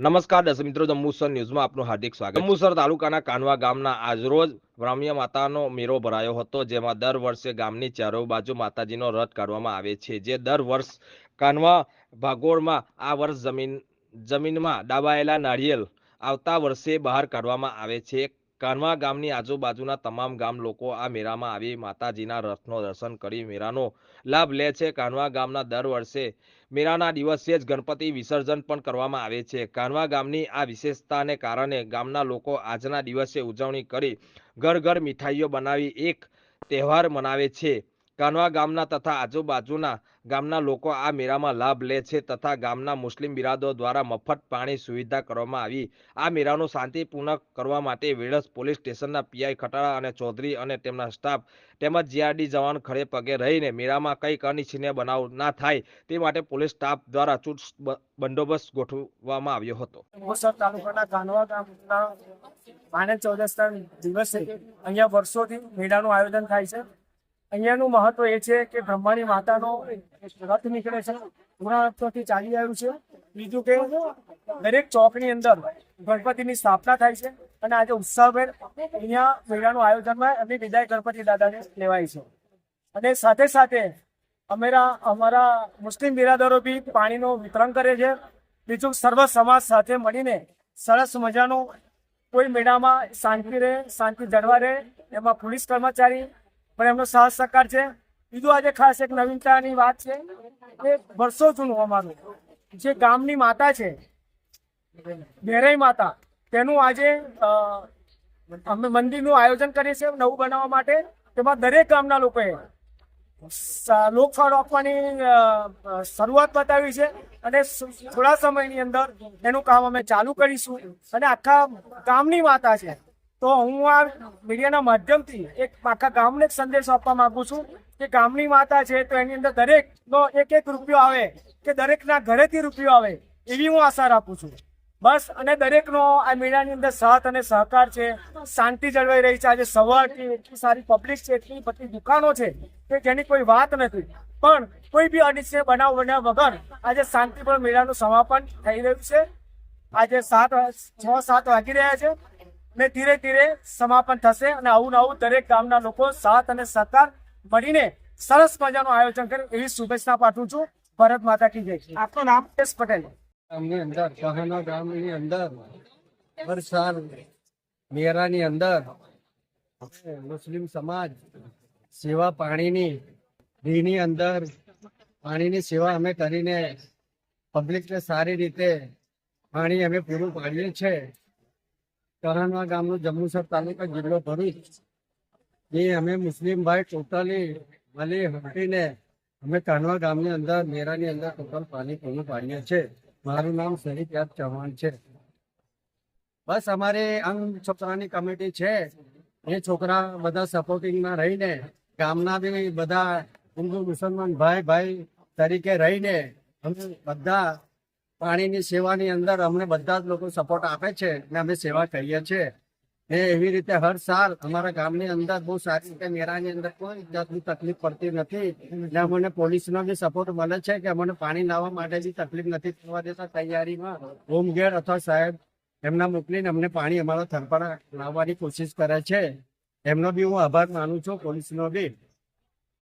નમસ્કાર, દર્શક મિત્રો જંબુસર ન્યૂઝમાં આપનું હાર્દિક સ્વાગત જંબુસર તાલુકાના કાનવા ગામના આજરોજ બ્રાહ્મ્ય માતાનો મેળો ભરાયો હતો, જેમાં દર વર્ષે ગામની ચારો બાજુ માતાજીનો રથ કાઢવામાં આવે છે, જે દર વર્ષ કાનવા ભાગોળમાં આ વર્ષ જમીન, જમીનમાં દાબાયેલા નાળિયેર આવતા વર્ષે બહાર કાઢવામાં આવે છે. કાનવા ગામની આજુબાજુના તમામ ગામ લોકો આ મેળામાં આવી માતાજીના રથનો દર્શન કરી મેળાનો લાભ લે છે. કાનવા ગામના દર વર્ષે મેળાના દિવસે જ ગણપતિ વિસર્જન પણ કરવામાં આવે છે. કાનવા ગામની આ વિશેષતાને કારણે ગામના લોકો આજના દિવસે ઉજવણી કરી ઘર ઘર મીઠાઈઓ બનાવી એક તહેવાર મનાવે છે. કાનવા ગામના તથા આજુબાજુના ગામના લોકો આ મેળામાં લાભ લે છે તથા ગામના મુસ્લિમ બિરાદરો દ્વારા મફત પાણી સુવિધા કરવામાં આવી. આ મેળાનું શાંતિપૂર્ણ કરવા માટે વેળસ પોલીસ સ્ટેશનના પીઆઈ ખટાળા અને ચૌધરી અને તેમના સ્ટાફ તેમજ જીઆરડી જવાન ખડે પગે રહીને મેળામાં કંઈક અનિચ્છનીય બનાવ ના થાય તે માટે પોલીસ સ્ટાફ દ્વારા ચુસ્ત બંદોબસ્ત ગોઠવવામાં આવ્યો હતો. દિવસે અહીંયા વર્ષોથી મેળાનું આયોજન થાય છે. અહીંયાનું મહત્વ એ છે કે બ્રહ્માની માતાનો રથ નીકળે છે. ઘણા વર્ષોથી ચાલી આવ્યું છે. બીજું કે દરેક ચોકની અંદર ગણપતિની સ્થાપના થાય છે અને આજે ઉત્સાહભેર અહીંયા મેળાનું આયોજનમાં અને વિદાય ગણપતિ દાદાને લેવાય છે. અને સાથે સાથે અમારા અમારા મુસ્લિમ બિરાદરો બી પાણીનું વિતરણ કરે છે. બીજું સર્વ સમાજ સાથે મળીને સરસ મજાનું કોઈ મેળામાં શાંતિ રહે, શાંતિ જળવા રહે, એમાં પોલીસ કર્મચારી પણ એમનો સાહસ સહકાર છે. બીજું આજે ખાસ એક નવીનતાની વાત છે. કે વર્ષો જૂનું અમારું. જે ગામની માતા છે, બેરાઈ માતા, તેનું આજે અમે મંદિરનું આયોજન કરીએ છીએ નવું બનાવવા માટે. તેમાં દરેક ગામના લોકોએ લોકફાળ આપવાની શરૂઆત બતાવી છે અને થોડા સમયની અંદર એનું કામ અમે ચાલુ કરીશું. અને આખા ગામની માતા છે. તો હું આ મીડિયાના માધ્યમથી એક આખા ગામને એક સંદેશો આપવા માંગુ છું કે ગામની માતા છે તો એની અંદર દરેકનો એક એક રૂપિયો આવે કે દરેકના ઘરેથી રૂપિયો આવે એવી હું આશા રાખું છું. બસ અને દરેકનો આ મેળાની અંદર સાથ અને સહકાર છે, શાંતિ જળવાઈ રહી છે. આજે સવારથી એટલી સારી પબ્લિક છે, એટલી બધી દુકાનો છે કે જેની કોઈ વાત નથી. પણ કોઈ બી અનિશ્ચય બનાવ બન્યા વગર આજે શાંતિપૂર્ણ મેળાનું સમાપન થઈ રહ્યું છે. આજે સાત, છ, સાત વાગી રહ્યા છે. ને ધીરે ધીરે સમાપન થશે અને આવું આવું દરેક ગામના લોકો સાથ અને સહકાર મળીને સરસ મજાનું આયોજન કરે એવી શુભેચ્છા પાઠવું છું. ભરત માતા કી જય. આપનું નામ યશ પટેલ. અંદર મેરાની અંદર મુસ્લિમ સમાજ સેવા પાણીની રીની અંદર પાણીની સેવા અમે કરીને પબ્લિકને સારી રીતે પાણી અમે પૂરું પાડીએ છીએ. કરાનવા ગામનું જંબુસર તાલુકા જિલ્લો ભરૂચ એ અમે મુસ્લિમ ભાઈ ટોટલી મળી હટીને અમે કાનવા ગામની અંદર, મેરાની અંદર ટોટલ પાણી પૂરું પાડીએ છીએ. મારું નામ શહીદ યાદ ચૌહાણ છે. બસ અમારી અંગ છોકરાની કમિટી છે. એ છોકરા બધા સપોર્ટિંગમાં રહીને, ગામના બી બધા હિન્દુ, મુસલમાન ભાઈ ભાઈ તરીકે રહીને, અમે બધા પાણીની સેવાની અંદર અમને બધા જ લોકો સપોર્ટ આપે છે ને અમે સેવા કરીએ છીએ. એ એવી રીતે હર સાલ અમારા ગામની અંદર બહુ સારી રીતે મેળાની અંદર કોઈ જાતની તકલીફ પડતી નથી ને અમને પોલીસનો બી સપોર્ટ મળે છે કે અમને પાણી લાવવા માટે બી તકલીફ નથી થવા દેતા તૈયારીમાં. હોમગેર અથવા સાહેબ એમના મોકલીને અમને પાણી અમારા થરપાડા લાવવાની કોશિશ કરે છે. એમનો બી હું આભાર માનું છું પોલીસનો બી.